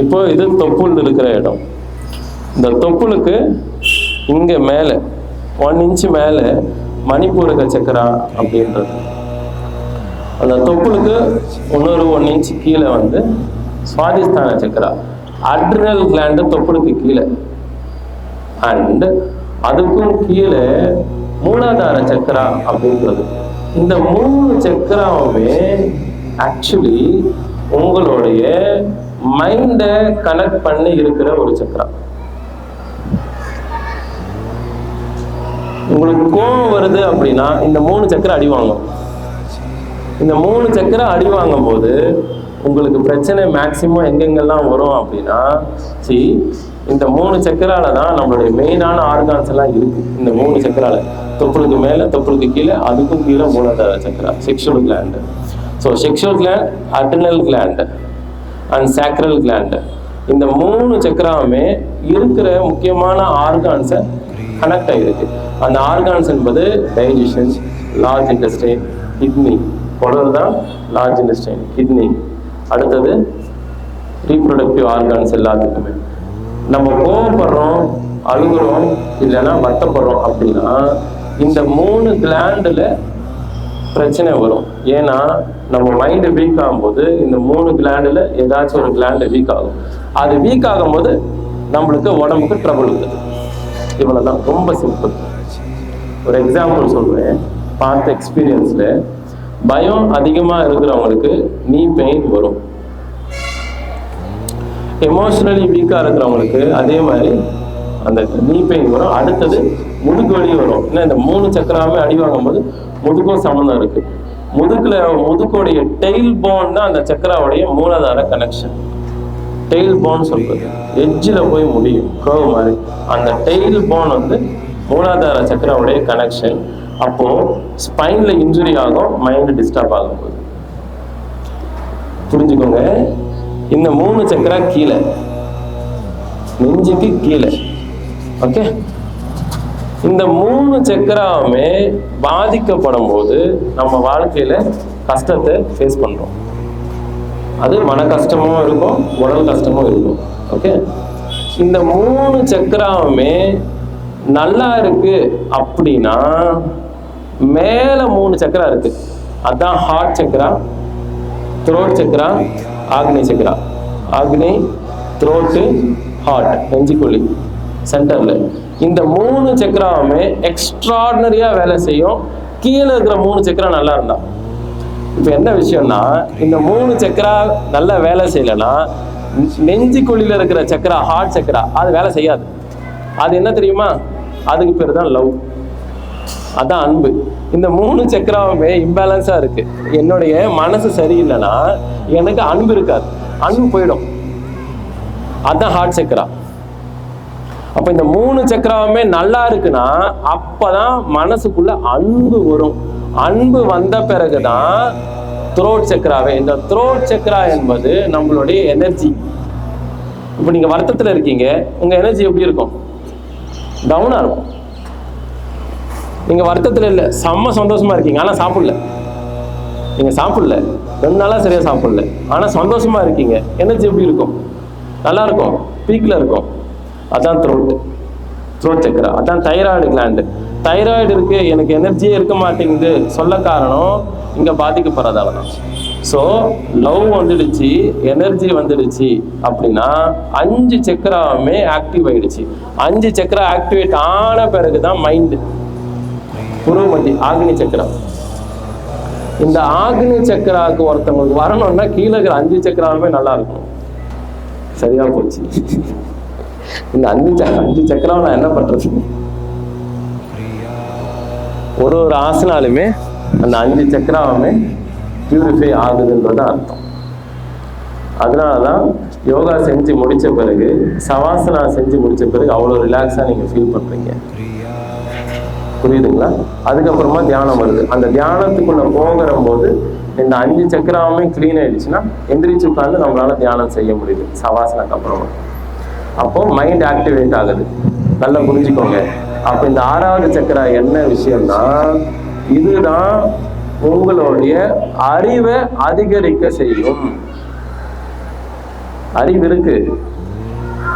இப்போ இது தொப்புள் இருக்கிற இடம். இந்த தொப்புளுக்கு இங்க மேலே ஒன் இன்ச்சு மேலே மணிப்பூரக சக்கரா அப்படின்றது. அந்த தொப்புளுக்கு இன்னொரு ஒன் இன்ச் கீழே வந்து சுவாதிஸ்தான சக்கரா. அட்ரினல் கிளாண்டு தொப்புளுக்கு கீழே. அண்ட் அதுக்கும் கீழே மூலாதார சக்கரா அப்படின்றது. இந்த மூணு சக்கராவுமே ஆக்சுவலி உங்களுடைய மைண்டை கனெக்ட் பண்ணி இருக்கிற ஒரு சக்கரா உங்களுக்கு கோபம் வருது அப்படின்னா இந்த மூணு சக்கரம் அடி வாங்கும். இந்த மூணு சக்கரம் அடி வாங்கும் போது உங்களுக்கு பிரச்சனை மேக்சிமம் எங்கெங்கெல்லாம் வரும் அப்படின்னா சி இந்த மூணு சக்கரால தான் நம்மளுடைய மெயினான ஆர்கான்ஸ் எல்லாம் இருக்கு. இந்த மூணு சக்கரால. தொப்புளுக்கு மேல தொப்புளுக்கு கீழே அதுக்கும் கீழே மூணாவது chakra sexual gland so sexual gland adrenal gland and sacral gland இந்த மூணு சக்கராவுமே இருக்கிற முக்கியமான ஆர்கான்ஸை கனெக்ட் ஆகிருக்கு அந்த ஆர்கான்ஸ் என்பது டைஜஷன் லார்ஜ் இன்டெஸ்டைன் கிட்னி குடல் தான் லார்ஜ் இன்டெஸ்டைன் கிட்னி அடுத்தது ரீப்ரொடக்டிவ் ஆர்கான்ஸ் எல்லாத்துக்குமே. நம்ம கோவப்படுறோம் அழுகுறோம் இல்லைன்னா வட்டப்படுறோம் அப்படின்னா இந்த மூணு கிளாண்டில் பிரச்சனை வரும். ஏன்னா நம்ம மைண்டு வீக் ஆகும்போது இந்த மூணு கிளாண்டில் ஏதாச்சும் ஒரு கிளாண்டு வீக் ஆகும். அது வீக் ஆகும்போது நம்மளுக்கு உடம்புக்கு ட்ரபுள் இருக்குது இவ்வளவுதான். ரொம்ப சிம்பிள் ஒரு எக்ஸாம்பிள் சொல்கிறேன் பார்த்த எக்ஸ்பீரியன்ஸில் பயம் அதிகமாக இருக்கிறவங்களுக்கு நீ பெயின் வரும். எமோஷ்னலி வீக்காக இருக்கிறவங்களுக்கு அதே மாதிரி அந்த நீ பெயின் வரும். அடுத்தது முதுகு வலி வரும். ஏன்னா இந்த மூணு சக்கராவே அடி வாங்கும்போது முதுகும் சம்மந்தம் இருக்கு. முதுகுல முதுகுடைய டெய்ல் போன் தான் அந்த சக்கராவுடைய மூலாதார கனெக்ஷன் டெய்ல் போன் சொல்றது. எஜ்ஜில் போய் முடியும். கர்வ் மாதிரி. அந்த டெய்ல் போன் வந்து மூலாதார சக்கராவுடைய கனெக்ஷன் அப்போ ஸ்பைன்ல இன்ஜுரி ஆகும் மைண்ட் டிஸ்டர்ப் ஆகும் போது புரிஞ்சுக்கோங்க. இந்த மூணு சக்கரா கீழே. நெஞ்சுக்கு கீழே. ஓகே இந்த மூணு சக்கராவுமே பாதிக்கப்படும் போது நம்ம வாழ்க்கையில கஷ்டத்தை ஃபேஸ் பண்றோம். அது மன கஷ்டமும் இருக்கும் உடல் கஷ்டமும் இருக்கும். ஓகே இந்த மூணு சக்கராவுமே நல்லா இருக்கு அப்படின்னா மேல மூணு சக்கரா இருக்கு. அதான் heart chakra throat chakra Agni chakra Agni throat heart நெஞ்சுக்குழி சென்டர்ல இந்த மூணு சக்கரமே எக்ஸ்ட்ராடினரியாக வேலை செய்யும். கீழே இருக்கிற மூணு சக்கரா நல்லா இருந்தா. இப்போ என்ன விஷயம்னா இந்த மூணு சக்கரா நல்லா வேலை செய்யலைன்னா நெஞ்சுக்குழியில இருக்கிற சக்கரா ஹார்ட் சக்கரா அது வேலை செய்யாது. அது என்ன தெரியுமா? அதுக்கு பேர் தான் லவ் அதான் அன்பு. இந்த மூணு சக்கராவுமே இம்பேலன்ஸா இருக்கு. என்னுடைய மனசு சரியில்லைன்னா எனக்கு அன்பு இருக்காது. அன்பு போயிடும். அதுதான் ஹார்ட் சக்கரா. அப்ப இந்த மூணு சக்கரமே நல்லா இருக்குன்னா அப்பதான் மனசுக்குள்ள அன்பு வரும். அன்பு வந்த பிறகுதான் த்ரோட் சக்கராவே இந்த த்ரோட் சக்கரா என்பது நம்மளுடைய எனர்ஜி இப்போ நீங்க வருத்தத்துல இருக்கீங்க. உங்க எனர்ஜி எப்படி இருக்கும்? டவுனா இருக்கும். நீங்க வருத்தத்துல இல்ல. செம்ம சந்தோஷமா இருக்கீங்க. ஆனா சாப்பிடல. நீங்க சாப்பிடல. ரெண்டு நாளா சரியா சாப்பிடல. ஆனா சந்தோஷமா இருக்கீங்க. எனர்ஜி எப்படி இருக்கும்? நல்லா இருக்கும். பீக்ல இருக்கும். அதான் த்ரோட் த்ரோட் சக்கரா அதான் தைராய்டு கிளாண்டு தைராய்டு இருக்கு எனக்கு எனர்ஜியே இருக்க மாட்டேங்குது. சொல்ல காரணம் இங்கே பாதிக்கப்படுறதால தான் ஸோ லவ் வந்துடுச்சு எனர்ஜி வந்துடுச்சு அப்படின்னா அஞ்சு சக்கராவுமே ஆக்டிவ் ஆயிடுச்சு. அஞ்சு சக்கரா ஆக்டிவேட் ஆன பிறகு தான் மைண்டு புருவமதி ஆக்னி சக்கரம். இந்த ஆக்னி சக்கராவுக்கு ஒருத்தவங்களுக்கு வரணும்னா கீழே இருக்கிற அஞ்சு சக்கராவுமே நல்லா இருக்கும் சரியா போச்சு. இந்த அஞ்சு அஞ்சு சக்கரம் நான் என்ன பண்றது? ஒரு ஒரு ஆசனாலுமே அந்த அஞ்சு சக்கரமே பியூரிஃபை ஆகுதுன்றது அர்த்தம். அதனாலதான் யோகா செஞ்சு முடிச்ச பிறகு சவாசனா செஞ்சு முடிச்ச பிறகு அவ்வளோ ரிலாக்ஸாக நீங்கள் ஃபீல் பண்ணுறீங்க புரியுதுங்களா? அதுக்கப்புறமா தியானம் வருது. அந்த தியானத்துக்குள்ள போகிற போது இந்த அஞ்சு சக்கரமே க்ளீன் ஆயிடுச்சுன்னா எந்திரிச்சு உட்காந்து நம்மளால தியானம் செய்ய முடியுது. சவாசனுக்கு அப்புறமா. அப்போ மைண்ட் ஆக்டிவேட் ஆகுது. நல்லா புரிஞ்சுக்கோங்க. அப்போ இந்த ஆறாவது சக்கரா என்ன விஷயம்னா இதுதான் உங்களுடைய அறிவை அதிகரிக்க செய்யும். அறிவு இருக்கு.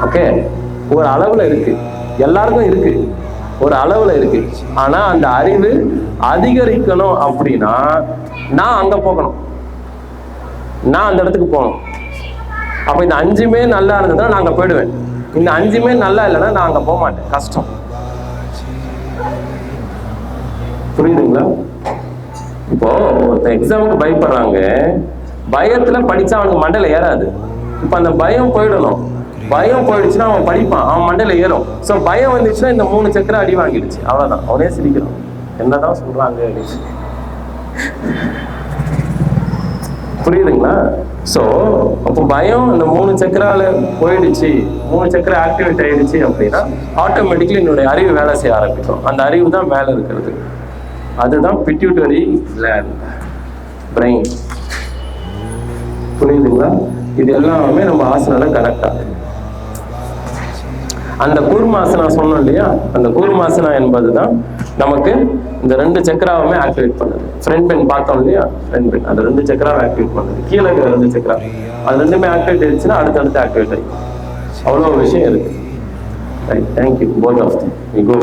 ஓகே? ஒரு அளவுல இருக்கு. எல்லாருக்கும் இருக்கு. ஒரு அளவுல இருக்கு. ஆனா அந்த அறிவு அதிகரிக்கணும் அப்படின்னா நான் அங்க போகணும். நான் அந்த இடத்துக்கு போகணும். அப்ப இந்த அஞ்சுமே நல்லா இருந்ததுன்னா நாங்கள் போயிடுவேன். இந்த அஞ்சுமே நல்லா இல்லைன்னா நான் அங்க போக மாட்டேன். கஷ்டம். புரியுதுங்களா? இப்போ ஒருத்தன் எக்ஸாமுக்கு பயப்படுறாங்க. பயத்துல படிச்சா அவனுக்கு மண்டல ஏறாது. இப்ப அந்த பயம் போயிடணும். பயம் போயிடுச்சுன்னா அவன் படிப்பான். அவன் மண்டல ஏறும். சோ பயம் வந்துச்சுன்னா இந்த மூணு சக்கரம் அடி வாங்கிடுச்சு. அவ்வளவுதான். அவனே சிரிக்கிறான். என்னதான் சொல்றாங்க அப்படின்னு. புரியுதுங்களா? ஸோ அப்போ பயம் இந்த மூணு சக்கரால போயிடுச்சு. மூணு சக்கரம் ஆக்டிவேட் ஆயிடுச்சு அப்படின்னா ஆட்டோமேட்டிக்கலி என்னுடைய அறிவு வேலை செய்ய ஆரம்பிக்கும். அந்த அறிவு தான் மேலே இருக்கிறது. அதுதான் பிட்யூட்டரி லேண்ட் பிரெயின் புரியுதுங்களா? இது எல்லாமே நம்ம ஆசனால கனெக்ட் ஆகுது. அந்த கூர்மாசனா சொன்னோம் இல்லையா? அந்த கூர்மாசனா என்பதுதான் நமக்கு இந்த ரெண்டு சக்கராவுமே ஆக்டிவேட் பண்ணுது. ஃப்ரண்ட் பென் பார்த்தோம் இல்லையா? ஃப்ரண்ட் பென் அந்த ரெண்டு சக்கராவை ஆக்டிவேட் பண்ணுது. கீழே இருக்கிற ரெண்டு சக்கரா. அது ரெண்டுமே ஆக்டிவேட் ஆயிடுச்சுன்னா அடுத்தடுத்து ஆக்டிவேட் ஆகி அவ்வளோ விஷயம் இருக்கு. Right thank you both of we go